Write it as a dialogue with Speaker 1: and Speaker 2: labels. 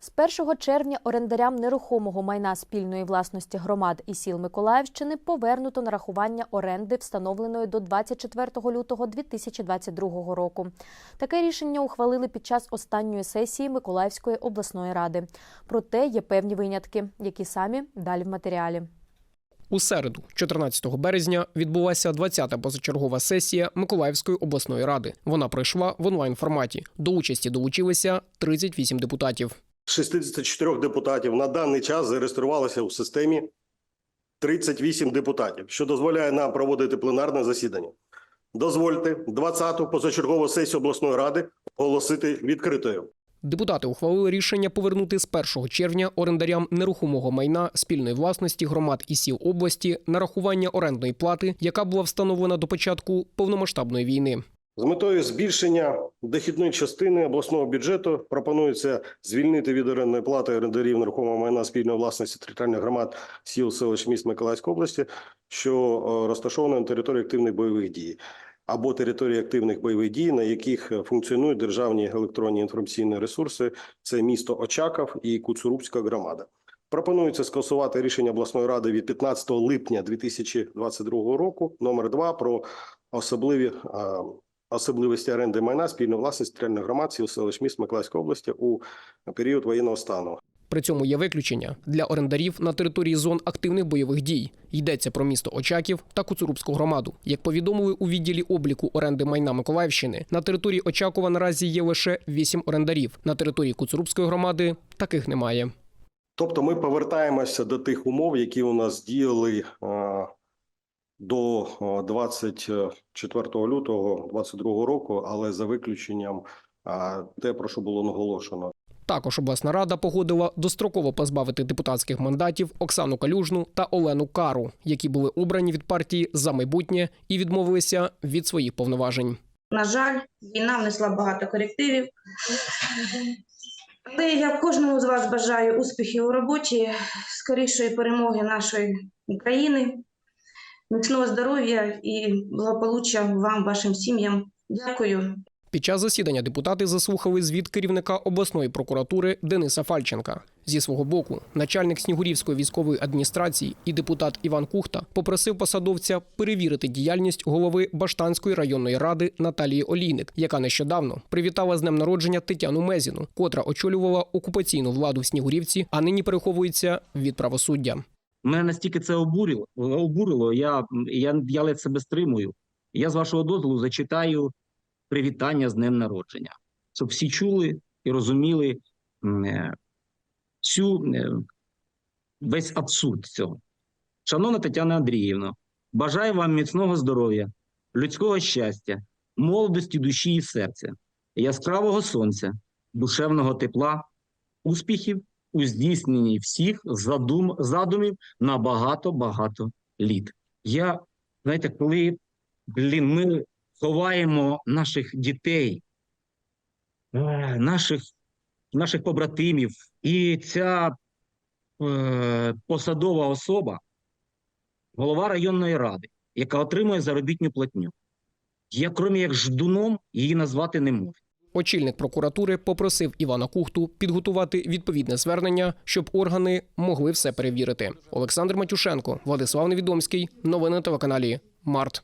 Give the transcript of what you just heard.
Speaker 1: З 1 червня орендарям нерухомого майна спільної власності громад і сіл Миколаївщини повернуто нарахування оренди, встановленої до 24 лютого 2022 року. Таке рішення ухвалили під час останньої сесії Миколаївської обласної ради. Проте є певні винятки, які самі далі в матеріалі.
Speaker 2: У середу, 14 березня, відбулася 20-та позачергова сесія Миколаївської обласної ради. Вона пройшла в онлайн форматі. До участі долучилися 38 депутатів.
Speaker 3: 64 депутатів на даний час зареєструвалося у системі 38 депутатів, що дозволяє нам проводити пленарне засідання. Дозвольте 20-ту позачергову сесію обласної ради оголосити відкритою.
Speaker 2: Депутати ухвалили рішення повернути з 1 червня орендарям нерухомого майна спільної власності громад і сіл області нарахування орендної плати, яка була встановлена до початку повномасштабної війни.
Speaker 3: З метою збільшення дохідної частини обласного бюджету пропонується звільнити від орендної плати орендарів нерухомого майна спільної власності територіальних громад сіл, селищ, міст Миколаївської області, що е, розташовані на території активних бойових дій або території активних бойових дій, на яких функціонують державні електронні інформаційні ресурси. Це місто Очаков і Куцурубська громада. Пропонується скасувати рішення обласної ради від 15 липня 2022 року номер 2 про особливі е, особливості оренди майна спільної власності територіальних громад сіл селищ міст Миколаївської області у період воєнного стану.
Speaker 2: При цьому є виключення для орендарів на території зон активних бойових дій. Йдеться про місто Очаків та Куцурубську громаду. Як повідомили у відділі обліку оренди майна Миколаївщини, на території Очакова наразі є лише 8 орендарів. На території Куцурубської громади таких немає.
Speaker 3: Тобто ми повертаємося до тих умов, які у нас діяли е, до е, 24 лютого 2022 року, але за виключенням те, про що було наголошено.
Speaker 2: Також обласна рада погодила достроково позбавити депутатських мандатів Оксану Калюжну та Олену Кару, які були обрані від партії за майбутнє і відмовилися від своїх повноважень.
Speaker 4: На жаль, війна внесла багато корективів. Але я кожному з вас бажаю успіхів у роботі, скорішої перемоги нашої України, міцного здоров'я і благополуччя вам, вашим сім'ям. Дякую.
Speaker 2: Під час засідання депутати заслухали звіт керівника обласної прокуратури Дениса Фальченка. Зі свого боку, начальник Снігурівської військової адміністрації і депутат Іван Кухта попросив посадовця перевірити діяльність голови Баштанської районної ради Наталії Олійник, яка нещодавно привітала з днем народження Тетяну Мезіну, котра очолювала окупаційну владу в Снігурівці, а нині переховується від правосуддя.
Speaker 5: Мене настільки це обурило, обурило я, я, я ледь себе стримую. Я з вашого дозволу зачитаю привітання з днем народження, щоб всі чули і розуміли м, е, е, весь абсурд цього. Шановна Тетяна Андріївна, бажаю вам міцного здоров'я, людського щастя, молодості душі і серця, яскравого сонця, душевного тепла, успіхів у здійсненні всіх задум, задумів на багато-багато літ. Я, знаєте, коли блін, ми ховаємо наших дітей, е, наших, наших побратимів, і ця е, посадова особа, голова районної ради, яка отримує заробітну платню. Я, крім як ждуном, її назвати не можу.
Speaker 2: Очільник прокуратури попросив Івана Кухту підготувати відповідне звернення, щоб органи могли все перевірити. Олександр Матюшенко, Владислав Невідомський. Новини на телеканалі Март.